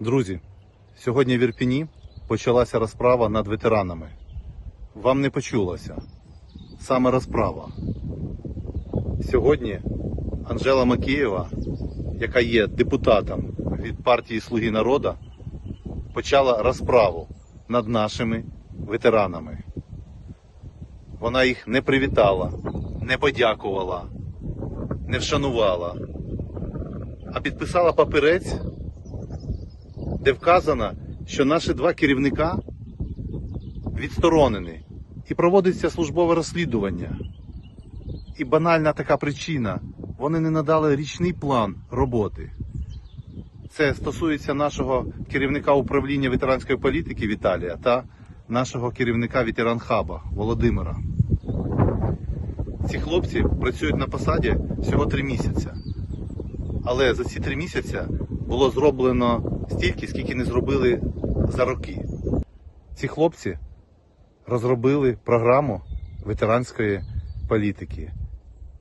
Друзі, сьогодні в Ірпіні почалася розправа над ветеранами. Вам не почулося. Саме розправа. Сьогодні Анжела Макієва, яка є депутатом від партії Слуги народу, почала розправу над нашими ветеранами. Вона їх не привітала, не подякувала, не вшанувала, а підписала папірець, де вказано, що наші два керівника відсторонені і проводиться службове розслідування. І банальна така причина вони не надали річний план роботи. Це стосується нашого керівника управління ветеранської політики Віталія та нашого керівника ветеранхаба Володимира. Ці хлопці працюють на посаді всього три місяці. Але за ці три місяці було зроблено стільки, скільки не зробили за роки. Ці хлопці розробили програму ветеранської політики.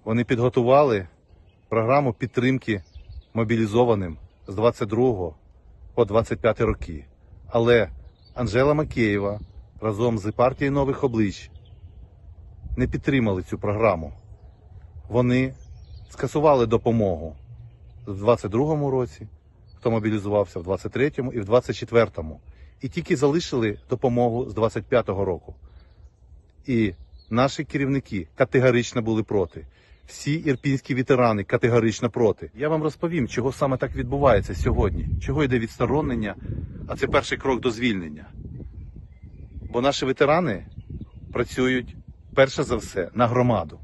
Вони підготували програму підтримки мобілізованим з 22 по 25 роки. Але Анжела Макеєва разом з партією нових облич не підтримали цю програму. Вони скасували допомогу в 22-му році, хто мобілізувався в 23-му і в 24-му. І тільки залишили допомогу з 25-го року. І наші керівники категорично були проти. Всі ірпінські ветерани категорично проти. Я вам розповім, чого саме так відбувається сьогодні, чого йде відсторонення, а це перший крок до звільнення. Бо наші ветерани працюють перше за все на громаду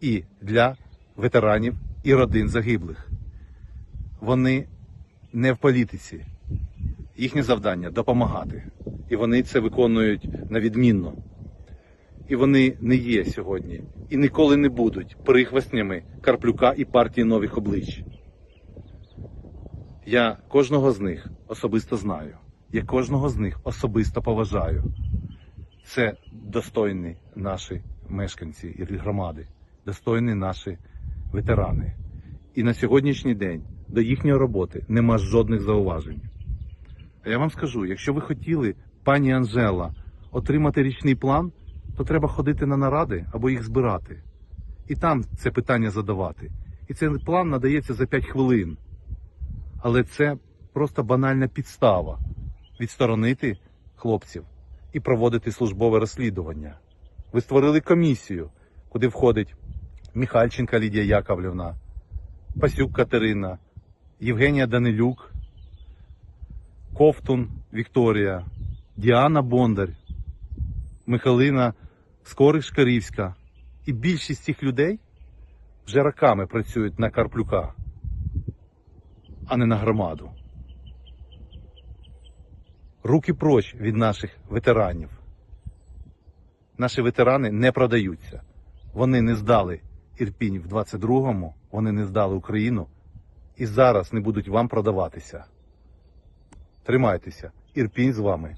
і для ветеранів і родин загиблих. Вони не в політиці. Їхнє завдання допомагати. І вони це виконують на відмінно. І вони не є сьогодні і ніколи не будуть прихвостнями Карплюка і партії нових облич. Я кожного з них особисто знаю. Я кожного з них особисто поважаю. Це достойні наші мешканці і громади, достойні наші ветерани. І на сьогоднішній день до їхньої роботи нема жодних зауважень. А я вам скажу, якщо ви хотіли, пані Анжела, отримати річний план, то треба ходити на наради або їх збирати. І там це питання задавати. І цей план надається за 5 хвилин. Але це просто банальна підстава відсторонити хлопців і проводити службове розслідування. Ви створили комісію, куди входить Міхальченка Лідія Яковлівна, Пасюк Катерина, Євгенія Данилюк, Ковтун Вікторія, Діана Бондар, Михалина Скориш Карівська. І більшість цих людей вже роками працюють на Карплюка, а не на громаду. Руки проч від наших ветеранів. Наші ветерани не продаються. Вони не здали Ірпінь в 22-му, вони не здали Україну і зараз не будуть вам продаватися. Тримайтеся, Ірпінь з вами.